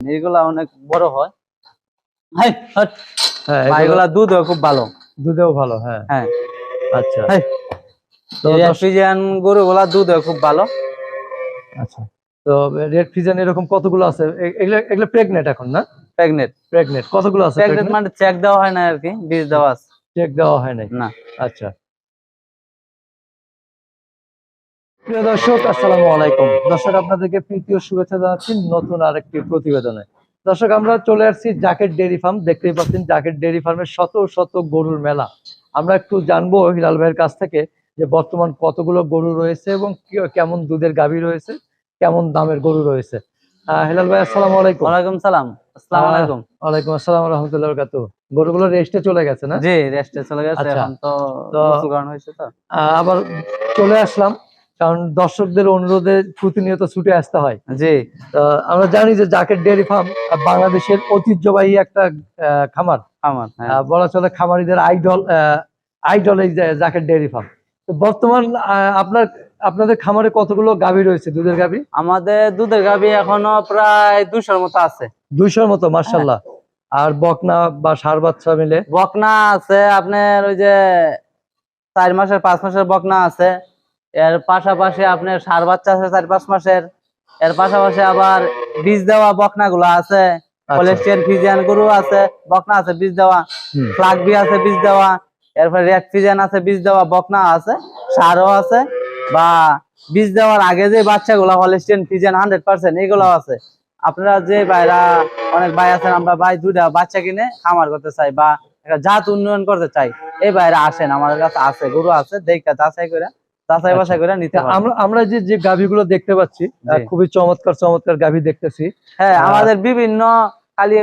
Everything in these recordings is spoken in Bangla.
এগুলা অনেক বড় হয়। হ্যাঁ এগুলো দুধ খুব ভালো। দুধেও ভালো হ্যাঁ। হ্যাঁ। আচ্ছা। ফ্রিজিয়ান গরুগুলা দুধ খুব ভালো। আচ্ছা। তো রেড এরকম কতগুলো আছে? এগুলো এগুলো এখন না? কতগুলো আছে মানে চেক দেওয়া হয় না আর কি বীজ দেওয়া আছে। চেক দেওয়া হয় নাই। না। আচ্ছা। প্রিয় দর্শক আসসালামু আলাইকুম। দর্শক আপনাদেরকে প্রীতি শুভেচ্ছা জানাচ্ছি নতুন আরেকটি প্রতিবেদনে। দর্শক আমরা চলে আসছি জাকেট ডেয়ারি ফার্ম। দেখতেই পাচ্ছেন জাকেট ডেয়ারি ফার্মের শত শত গরুর মেলা। আমরা একটু জানব হিলাল ভাইয়ের কাছ থেকে যে বর্তমান কতগুলো গরু রয়েছে এবং কেমন দুধের গাভী রয়েছে কেমন দামের গরু রয়েছে। হিলাল ভাই আসসালামু আলাইকুম। ওয়ালাইকুম সালাম। আসসালামু আলাইকুম। ওয়ালাইকুম আসসালাম রহমতুল্লাহ বরকাত গরুগুলো রেস্টে চলে গেছে না? জি রেস্টে চলে গেছে আচ্ছা। এখন তো তো- গোসল করানো হয়েছে তো। আবার চলে আসলাম। কারণ দর্শকদের অনুরোধে প্রতিনিয়ত ছুটে আসতে হয়। জি তো আমরা জানি যে জাকেট ডেয়ারি ফার্ম বাংলাদেশের ঐতিহ্যবাহী একটা খামার। খামার হ্যাঁ। বলা চলে খামারিদের আইডল আইডল এই যে জাকেট ডেয়ারি ফার্ম। বর্তমান আপনার আপনাদের খামারে কতগুলো গাভী রয়েছে? দুধের গাভী? আমাদের দুধের গাভি এখনও প্রায় দুশোর মতো আছে। দুইশোর মতো মার্শাল্লাহ আর বকনা বা সার বাচ্চা মিলে? বকনা আছে আপনার ওই যে চার মাসের পাঁচ মাসের বকনা আছে। এর পাশাপাশি আপনার সার বাচ্চা আছে চার পাঁচ মাসের। এর পাশাপাশি আবার বীজ দেওয়া বকনা গুলো আছে। আচ্ছা, কলেস্টিয়ান ফিজিয়ান গরু আছে বকনা আছে বীজ দেওয়া। হুম। ফ্লাগ বি আছে বীজ দেওয়া। এরপরে রেড ফিজিয়ান আছে বীজ দেওয়া। বকনা আছে সারও আছে। বা বীজ দেওয়ার আগে যে বাচ্চাগুলো হলেস্টিয়ান ফিজিয়ান হান্ড্রেড পার্সেন্ট এগুলো আছে। আপনারা যে ভাইরা অনেক ভাই আছেন আমরা ভাই দুইটা বাচ্চা কিনে খামার করতে চাই বা একটা জাত উন্নয়ন করতে চাই এই ভাইরা আসেন আমাদের কাছে আছে গরু আছে দেখা যাচাই করে যাচাই বাছাই করে নিতে আমরা আমরা যে যে গাভীগুলো দেখতে পাচ্ছি খুবই চমৎকার চমৎকার গাভী দেখতেছি। হ্যাঁ আমাদের বিভিন্ন খালি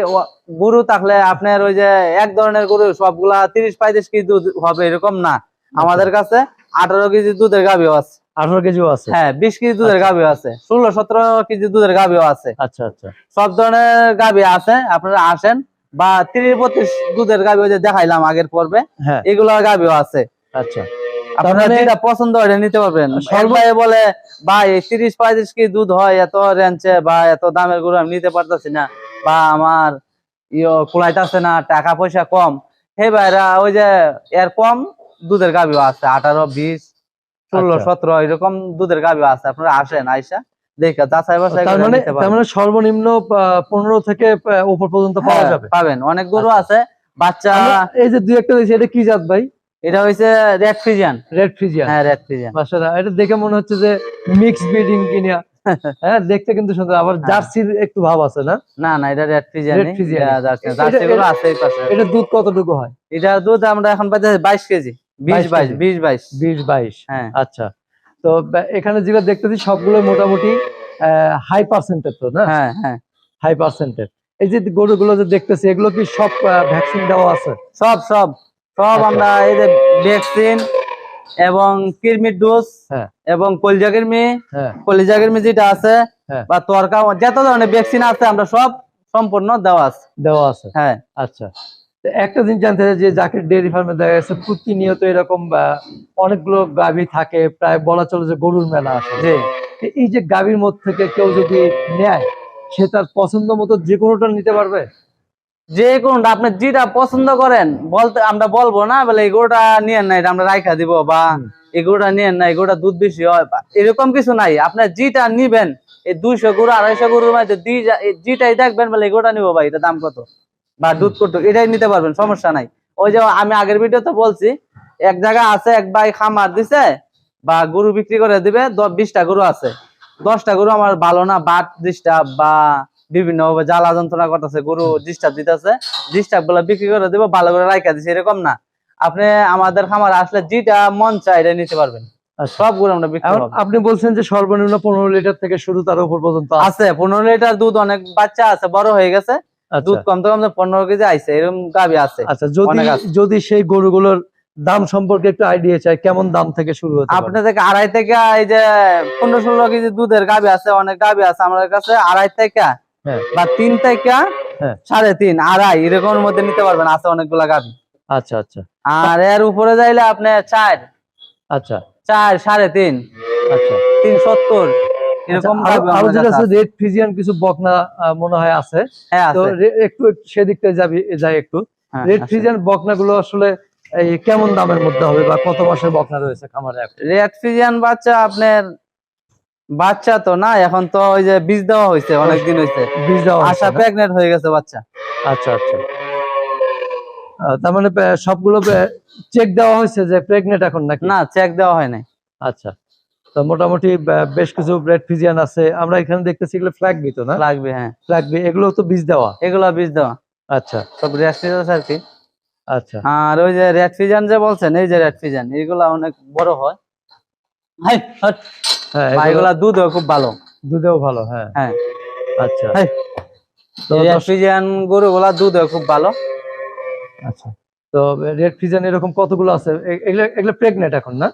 গরু থাকলে আপনার ওই যে এক ধরনের গরু সবগুলা তিরিশ পঁয়ত্রিশ কেজি দুধ হবে এরকম না। আমাদের কাছে আঠারো কেজি দুধের গাভিও আছে। আঠারো কেজিও আছে? হ্যাঁ বিশ কেজি দুধের গাভিও আছে ষোলো সতেরো কেজি দুধের গাভিও আছে। আচ্ছা আচ্ছা। সব ধরনের গাভি আছে আপনারা আসেন বা তিরিশ বত্রিশ দুধের গাভি দেখাইলাম আগের পর্বে হ্যাঁ। এগুলো গাভিও আছে। আচ্ছা। আপনারা মানে- যেটা পছন্দ হয় নিতে পারবেন। সবাই বলে ভাই তিরিশ পঁয়ত্রিশ কেজি দুধ হয় এত রেঞ্চে বা এত দামের গরু আমি নিতে পারতেছি না বা আমার ইয়ে কুলাইতেছে না টাকা পয়সা কম। হে ভাইরা ওই যে এর কম দুধের গাভিও আছে আঠারো বিশ ষোলো আচ্ছা। সতেরো এরকম দুধের গাভিও আছে আপনারা আসেন আইসা দেখা যাচাই বাছাই মানে মানে সর্বনিম্ন পনেরো থেকে উপর পর্যন্ত পাওয়া হ্যাঁ, যাবে। পাবেন। অনেক গরু আচ্ছা। আছে বাচ্চা এই যে দুই একটা এটা কি জাত ভাই? এটা হইছে রেড ফিজিয়ান রেড ফ্রিজিয়ান হ্যাঁ রেড ফিজিয়ান মাশাআল্লাহ এটা দেখে মনে হচ্ছে যে মিক্স ব্রিডিং কিনিয়া হ্যাঁ দেখতে কিন্তু সুন্দর আবার হ্যাঁ। জার্সির একটু ভাব আছে না? না না এটা red Friesian Red Friesian Jersey এটা- জার্সি গরু আছে এই পাশে। এটা দুধ কতটুকু হয়? এটার দুধ আমরা এখন পাইতেছি বাইশ কেজি। বিশ 22 বাইশ কেজি। বিশ বাইশ। বিশ বাইশ। হ্যাঁ। আচ্ছা। তো এখানে যেগুলো দেখতেছি সবগুলো মোটামুটি হাই পার্সেন্টের তো না? হ্যাঁ হ্যাঁ। হাই পার্সেন্টের এই যে গরুগুলো যে দেখতেছি এগুলো কি সব ভ্যাকসিন দেওয়া আছে? সব সব। সব আচ্ছা। আমরা এই যে ভ্যাকসিন এবং কিরমির ডোজ হ্যাঁ। এবং কলিজা কিরমি হ্যাঁ। কলিজা কিরমি যেটা আছে হ্যাঁ। বা তরকা যত ধরনের ভ্যাকসিন আছে আমরা সব সম্পূর্ণ দেওয়া আছে। দেওয়া আছে। হ্যাঁ। আচ্ছা। একটা জিনিস জানতে চাই যে জাকির ডেয়ারি ফার্মে দেখা যাচ্ছে প্রতিনিয়ত এরকম অনেকগুলো গাভী থাকে প্রায় বলা চলে যে গরুর মেলা আসে জি। তো এই যে গাভীর মধ্যে থেকে কেউ যদি নেয় সে তার পছন্দ মতো যে কোনোটা নিতে পারবে? যে কোনটা আপনি যেটা পছন্দ করেন বলতে আমরা বলব না বলে এই গরুটা নিয়েন না এটা আমরা রাইখা দিব বা। এই গরুটা নিয়েন না এই গরুটা দুধ বেশি হয় বা এরকম কিছু নাই। আপনার যেটা নিবেন এই দুইশো গরু আড়াইশো গরুর মধ্যে যেটাই দেখবেন বলে এই গরুটা নিবো ভাই এটা দাম কত? বা দুধ কত? এটাই নিতে পারবেন সমস্যা নাই। ওই যে আমি আগের ভিডিওতে বলছি এক জায়গা আছে এক ভাই খামার দিছে বা গরু বিক্রি করে দিবে বিশটা গরু আছে। দশটা গরু আমার ভালো না বাট ডিস্টার্ব বা বিভিন্ন ভাবে জ্বালা যন্ত্রণা করতেছে গরু ডিস্টার্ব দিতেছে ডিস্টার্বগুলা বিক্রি করে দিব ভালো করে রাখা দিছে এরকম না। আপনি আমাদের খামার আসলে যেটা মন চাই এটা নিতে পারবেন। আচ্ছা। আমরা বিক্রি আপনি বলছেন যে সর্বনিম্ন পনেরো লিটার থেকে শুরু তার উপর পর্যন্ত আছে। আছে পনেরো লিটার দুধ অনেক বাচ্চা আছে বড় হয়ে গেছে। আচ্ছা। দুধ কমতে কমতে পনেরো কেজি আইছে এরকম গাবি আছে। আচ্ছা যদি যদি সেই গরুগুলোর দাম সম্পর্কে একটু আইডিয়া চাই কেমন দাম থেকে শুরু পারে? আপনার থেকে আড়াই থেকে এই যে পনেরো ষোলো কেজি দুধের গাবি আছে অনেক গাবি আছে আমাদের কাছে আড়াই থেকে। বা তিন থেকে হ্যাঁ। সাড়ে তিন আড়াই এরকমের মধ্যে নিতে পারবেন। আছে অনেকগুলা গাবি আচ্ছা আচ্ছা। আর এর উপরে যাইলে আপনি চার। আচ্ছা। চার সাড়ে তিন। আচ্ছা। তিন সত্তর। এরকম আচ্ছা, কাছে। আছে রেড ফ্রিজিয়ান কিছু বকনা মনে হয় আছে। হ্যাঁ তো একটু সেদিকটা যাবি যাই একটু। হ্যাঁ, রেড ফ্রিজিয়ান বকনা গুলো আসলে এই কেমন দামের মধ্যে হবে বা কত মাসের বকনা রয়েছে খামারে রেড বাচ্চা আপনার বাচ্চা তো না এখন তো ওই যে বীজ দেওয়া হয়েছে অনেকদিন হয়েছে। বীজ দেওয়া আশা? প্রেগনেন্ট হয়ে গেছে বাচ্চা। আচ্ছা আচ্ছা। তার মানে সবগুলো চেক দেওয়া হয়েছে যে প্রেগনেন্ট এখন নাকি? না চেক দেওয়া হয় নাই। আচ্ছা। তো মোটামুটি বেশ কিছু রেড ফিজিয়ান আছে। আমরা এখানে দেখতেছি এগুলো ফ্ল্যাগ বিতো না? লাগবে হ্যাঁ। ফ্ল্যাগ বি এগুলো তো বীজ দেওয়া? এগুলো বীজ দেওয়া। আচ্ছা। সব রেড আছে আর কি। আচ্ছা। আর ওই যে রেড ফিজান যে বলছেন এই যে রেড ফিজান এগুলা অনেক বড় হয়। হাই। হ্যাঁ এগুলো খুব ভালো। দুধেও ভালো হ্যাঁ। হ্যাঁ। আচ্ছা। তো গরুগুলা খুব ভালো। আচ্ছা। তো রেড এরকম কতগুলো আছে? এগুলো এগুলো এখন না?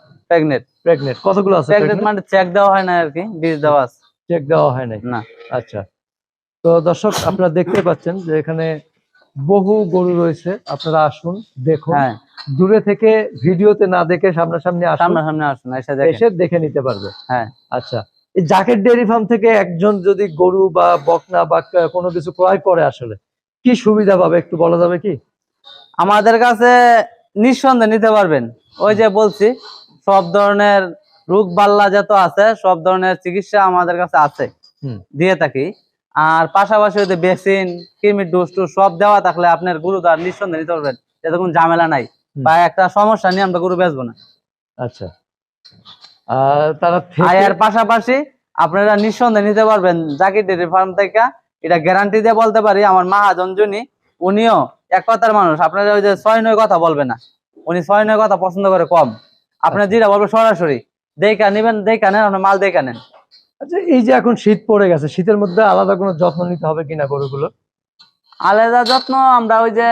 কতগুলো আছে মানে চেক দেওয়া হয় না আর কি বীজ দেওয়া আছে। চেক দেওয়া হয় নাই। না। আচ্ছা। তো দর্শক আপনারা দেখতে পাচ্ছেন যে এখানে বহু গরু রয়েছে আপনারা আসুন দেখুন। হ্যাঁ। দূরে থেকে ভিডিওতে না দেখে সামনাসামনি সামনাসামনি আসুন এসে দেখে নিতে পারবে। হ্যাঁ। আচ্ছা জাকেট ডেয়ারি ফার্ম থেকে একজন যদি গরু বা বকনা বা কোনো কিছু ক্রয় করে আসলে কি সুবিধা পাবে একটু বলা যাবে কি? আমাদের কাছে নিঃসন্দেহে নিতে পারবেন। ওই যে বলছি সব ধরনের রোগ বাল্লা যত আছে সব ধরনের চিকিৎসা আমাদের কাছে আছে। হুম। দিয়ে থাকি। আর পাশাপাশি যে ভ্যাকসিন কৃমির ডোজ টোজ সব দেওয়া থাকলে আপনার গরু দ্বার নিঃসন্দেহে নিতে পারবেন। এতে কোনো ঝামেলা নাই। বা একটা সমস্যা নিয়ে আমরা গরু বেচবো না। আচ্ছা। আর তারা আর পাশাপাশি আপনারা নিঃসন্দেহে নিতে পারবেন জাকির ডেয়ারি ফার্ম থেকে। এটা গ্যারান্টি দিয়ে বলতে পারি আমার মাহাজন জনী উনিও এক কথার মানুষ। আপনারা ওই যে ছয় নয় কথা বলবে না। উনি ছয় নয় কথা পছন্দ করে কম। আপনার যেটা বলবে সরাসরি। দেখা নেবেন দেখা নেন আপনার মাল দেখা নেন। আচ্ছা এই যে এখন শীত পড়ে গেছে শীতের মধ্যে আলাদা কোনো যত্ন নিতে হবে কিনা গরুগুলো? আলাদা যত্ন আমরা ওই যে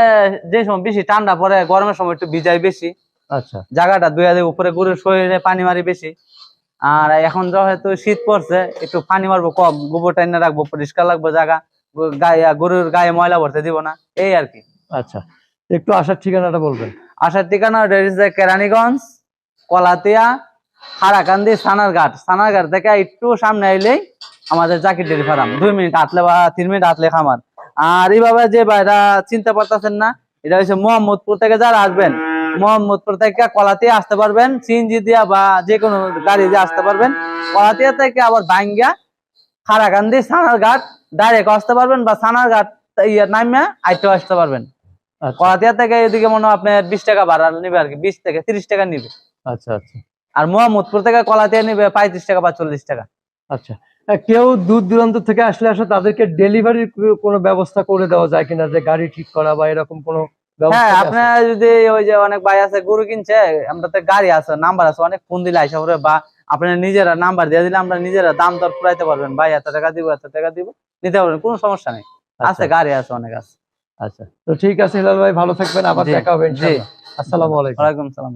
যে সময় বেশি ঠান্ডা পড়ে গরমের সময় একটু ভিজাই বেশি। আচ্ছা। জায়গাটা দুয়া দিয়ে উপরে গরুর শরীরে পানি মারি বেশি। আর এখন যেহেতু শীত পড়ছে একটু পানি মারবো কম গোবর টাইনে রাখব পরিষ্কার রাখব জায়গা গায়ে গরুর গায়ে ময়লা ভরতে দিব না এই আর কি। আচ্ছা একটু আসার ঠিকানাটা বলবেন। আসার ঠিকানা কেরানীগঞ্জ কলাতিয়া হারাকান্দি সানারঘাট সানারঘাট থেকে একটু সামনে আইলেই আমাদের জাকির ডেরি ফার্ম। দুই মিনিট আটলে বা তিন মিনিট আটলে খামার। আর এইভাবে যে ভাইরা চিনতে পারতেছেন না এটা হচ্ছে মোহাম্মদপুর থেকে যারা আসবেন মোহাম্মদপুর থেকে কলাতিয়া আসতে পারবেন সিএনজি দিয়া বা যে কোনো গাড়ি দিয়ে আসতে পারবেন। কলাতিয়া থেকে আবার ভাঙ্গা হারাকান্দি সানারঘাট ডাইরেক্ট আসতে পারবেন বা সানারঘাট ইয়ে নামিয়া আইটেও আসতে পারবেন। আচ্ছা। কলাতিয়া থেকে এদিকে মনে হয় আপনার বিশ টাকা ভাড়া নিবে আর কি বিশ থেকে তিরিশ টাকা নিবে। আচ্ছা আচ্ছা। আর মোহাম্মদপুর থেকে কলাতিয়া নিবে পঁয়ত্রিশ টাকা বা চল্লিশ টাকা। আচ্ছা কেউ দূর দূরান্ত থেকে আসলে আসলে তাদেরকে ডেলিভারির কোনো ব্যবস্থা করে দেওয়া যায় কিনা যে গাড়ি ঠিক করা বা এরকম কোনো হ্যাঁ আপনার যদি ওই যে অনেক ভাই আছে গরু কিনছে আমরা তো গাড়ি আছে নাম্বার আছে অনেক ফোন দিলে আইসা বা আপনার নিজেরা নাম্বার দিয়ে দিলে আমরা নিজেরা দাম দর পুরাইতে পারবেন। ভাই এত টাকা দিব এত টাকা দিব নিতে পারবেন কোনো সমস্যা নেই। আচ্ছা, আছে গাড়ি আছে অনেক আছে। আচ্ছা তো ঠিক আছে হিলাল ভাই ভালো থাকবেন আবার দেখা হবে। আসসালামু আলাইকুম। ওয়ালাইকুম সালাম